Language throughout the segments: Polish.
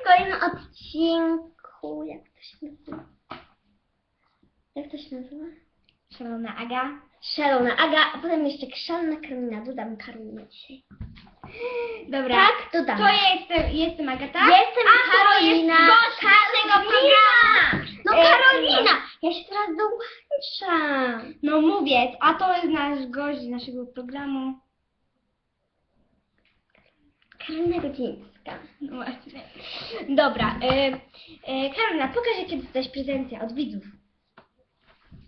w kolejnym odcinku. Jak to się nazywa? Jak to się nazywa? Szalona Aga. Szalona Aga, a potem jeszcze Krzalna Karolina. Dodam Karolinę dzisiaj. Dobra. Tak, dodam. To ja jestem, jestem Agata. Jestem a Karolina. To jest programu. No E, Karolina! Ja się teraz dołączam. No mówię, a to jest nasz gość naszego programu. Karolina Godzińska. No właśnie. Dobra. E, e, Karolina, pokaż jakie dostałeś prezencje od widzów.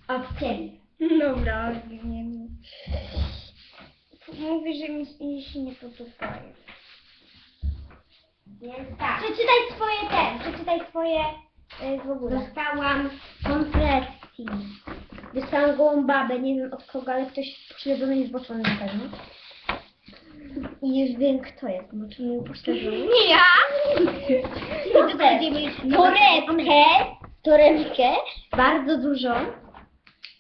Od ciebie. Dobra, nie. Mówię, że mi mi się nie podobają. Więc tak. Przeczytaj swoje te, przeczytaj swoje e, w ogóle. Dostałam konfetti. Dostałam gołą babę, nie wiem od kogo, ale ktoś pośledzony i zboczony na pewno. I już wiem kto jest, bo czy mnie pośledzony. Nie ja! No to będziemy Torebkę, torebkę, bardzo dużą.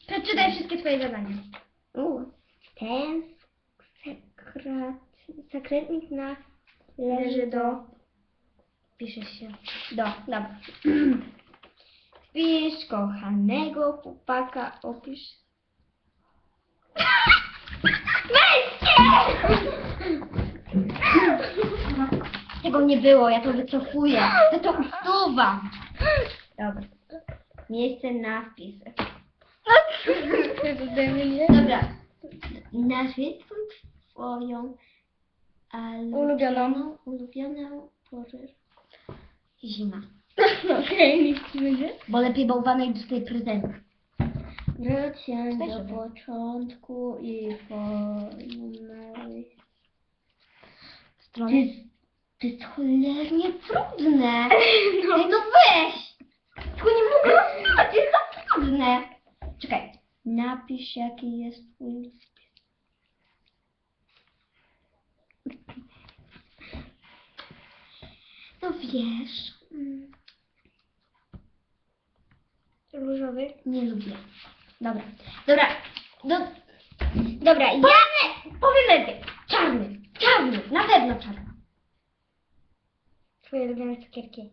Przeczytaj wszystkie twoje zadania. U, ten sekret, sekretnik na leży do... Pisze się. Do, dobra. Wpisz kochanego chłopaka, opisz. Tego nie było, ja to wycofuję. To to usuwam. Dobra. Miejsce na wpisek. Dobra. Nazwij twoją ale- Ulubioną. ulubioną porę. Zima. Okej, nikt nie będzie. Bo lepiej bałwanek tej prezent. Wrócę Też do początku i formuły. Strony. Ty, to jest cholernie trudne. No. Ej, no weź! Tylko nie mogę to jest za trudne. Czekaj. Napisz jaki jest twój. No wiesz, mm, Różowy. nie lubię. Dobra, dobra, do, dobra, ja powiem lepiej. Czarny, czarny, na pewno czarny. Twoje ulubione cukierki.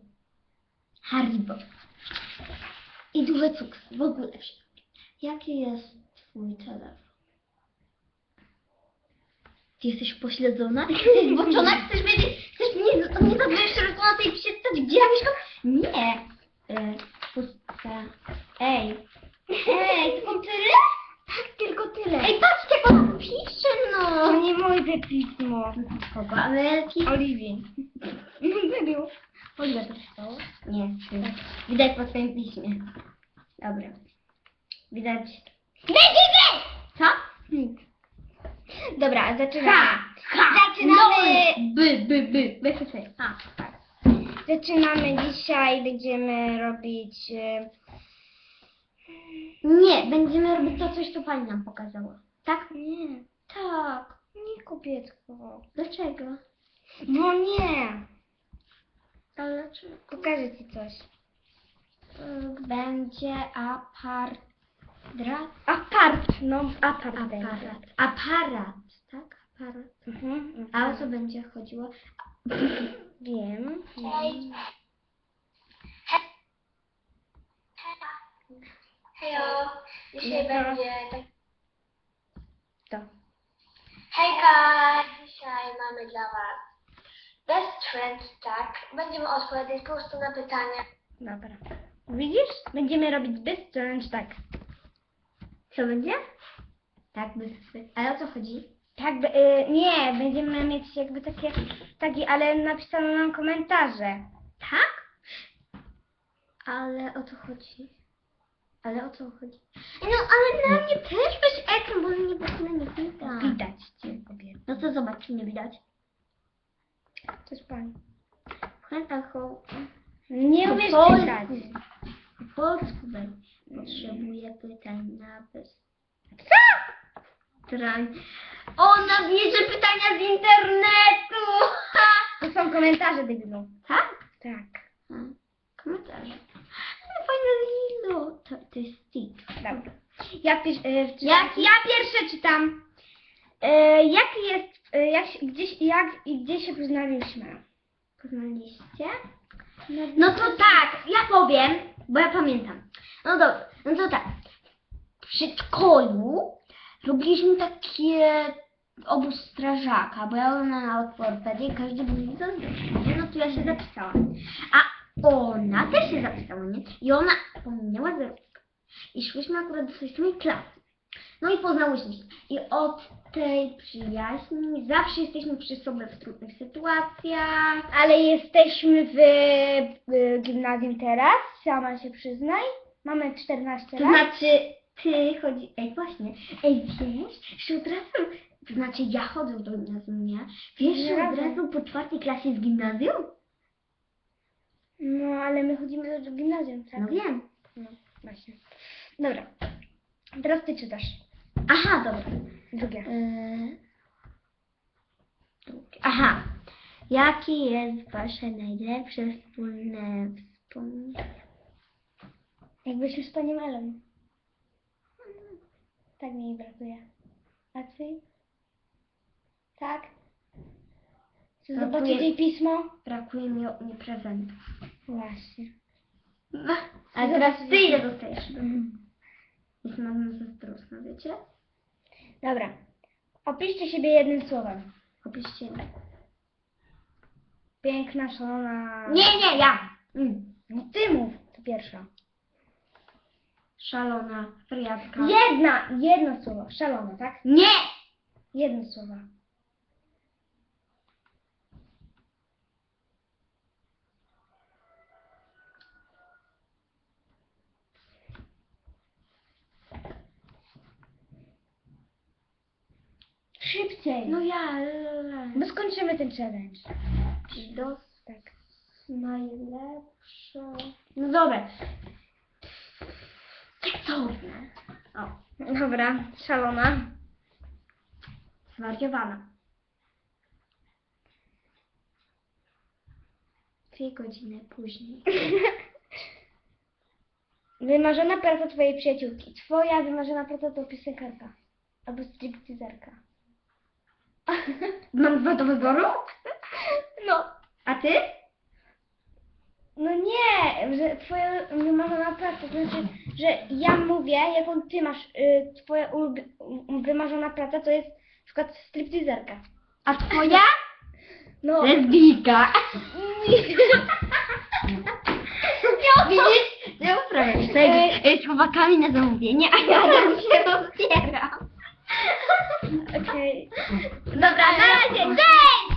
Haribo. I duże cukry, w ogóle wszystko. Jaki jest twój telefon? Ty jesteś pośledzona? Jesteś zboczona? Chcesz wiedzieć? Chcesz mnie, nie zadajesz telefonu tej przeczytać, gdzie ja mieszkam? Nie. E, pusta. Ej. Ej, tylko tyle? Tak, tylko tyle. Ej, patrzcie, jak ona pisze, to no. nie moje pismo. Kogo? Amelki? Oliwii. No serio. To czytało? Nie. nie. Widać po swoim piśmie. Dobra. Widać. Co? Nic. Dobra, zaczynamy. Ha! Ha! Zaczynamy. No, by, by, by. Weź sobie. A, tak. Zaczynamy dzisiaj, będziemy robić... e, Nie, będziemy robić to coś, co pani nam pokazała. Tak? Nie, Tak. nie kobietko. Dlaczego? No nie. Ale dlaczego? Pokażę ci coś. Będzie apart... Dra... Apart, no apart będzie. Aparat. Aparat, tak? Aparat. Mhm, mhm. A o co będzie chodziło? Wiem. Hej. Hejo, dzisiaj Dobra. będzie tak. To. Hejka, dzisiaj mamy dla Was Best Friends, tak? Będziemy odpowiadać po prostu na pytania. Dobra. Widzisz? Będziemy robić bez challenge tak. Co będzie? Tak, by... by- Ale o co chodzi? Tak, by- y, nie, będziemy mieć jakby takie, taki, ale napisano nam komentarze. Tak? Ale o co chodzi? Ale o co chodzi? No, ale na mnie też weź ekran, bo mnie w ogóle nie widać. Widać cię, kobieta. No to zobacz, czy mnie widać. To jest pani. Chętacho. Nie umiesz czytać. Po polsku. Potrzebuję pytań na bez... Co? Tran. Ona bierze pytania z internetu! To są komentarze, debilu. Tak? Tak. A, Komentarze. Ale fajne lizo. To, to jest stick. Dobra. Ja, pisz, y, czy, Jak- ja pierwsze czytam. Y, jaki jest, jak, się- gdzie, się- jak i gdzie się poznaliśmy? Poznaliście? No to tak, ja powiem, bo ja pamiętam. No dobra, no to tak. W przedszkolu robiliśmy takie obóz strażaka, bo ja byłam na ortopedię i każdy był mi zazdroszny, nie? No to ja się zapisałam. A ona też się zapisała, nie? I ona pominęła zerówkę. I szłyśmy akurat do samej klasy. No i poznałyśmy się. I od tej przyjaźni zawsze jesteśmy przy sobie w trudnych sytuacjach. Ale jesteśmy w, w gimnazjum teraz, sama się przyznaj. Mamy 14 To lat. znaczy, ty chodzi... Ej, właśnie. Ej, wiesz, że od razu... To znaczy, ja chodzę do gimnazjum, nie? Wiesz, że od razu po czwartej klasie z gimnazjum? No, ale my chodzimy do gimnazjum, tak? No wiem. No, właśnie. Dobra. Teraz ty czytasz. Aha, dobra. Drugie. Drugie. Aha. Jakie jest wasze najlepsze wspólne wspomnienie? Jak byliśmy z panią Elą. Tak mi jej brakuje. A ty? Tak? Brakuje- zobaczyć jej pismo? Brakuje mi, prezentów. Właśnie. A teraz ty ile dostajesz? Jestem na mnie zazdrosna, wiecie? Dobra. Opiszcie siebie jednym słowem. Opiszcie mnie. Piękna, szalona... Nie, nie, ja! Mm. No ty mów, to pierwsza. Szalona, wariatka. Jedna, jedno słowo. Szalona, tak? Nie! Jedno słowo. Szybciej. No ja. Bo skończymy ten challenge. Dos... Tak. Najlepsza... No dobra. Seksowne. O, Dobra, szalona. zwariowana. Dwie godziny później. Wymarzona praca twojej przyjaciółki. Twoja wymarzona praca to piosenkarka. Albo stripteaserka. Mam dwa do wyboru? No. A ty? No nie, że twoja wymarzona praca, to znaczy, że ja mówię, jaką ty masz, y, twoja ulub- y, wymarzona praca to jest na przykład stripteaserka. A twoja? No. Lesbijka. Widzisz? Nie uprawiam się z chłopakami na zamówienie, a ja tam się rozbieram. Okej. Dobra, na razie, cześć!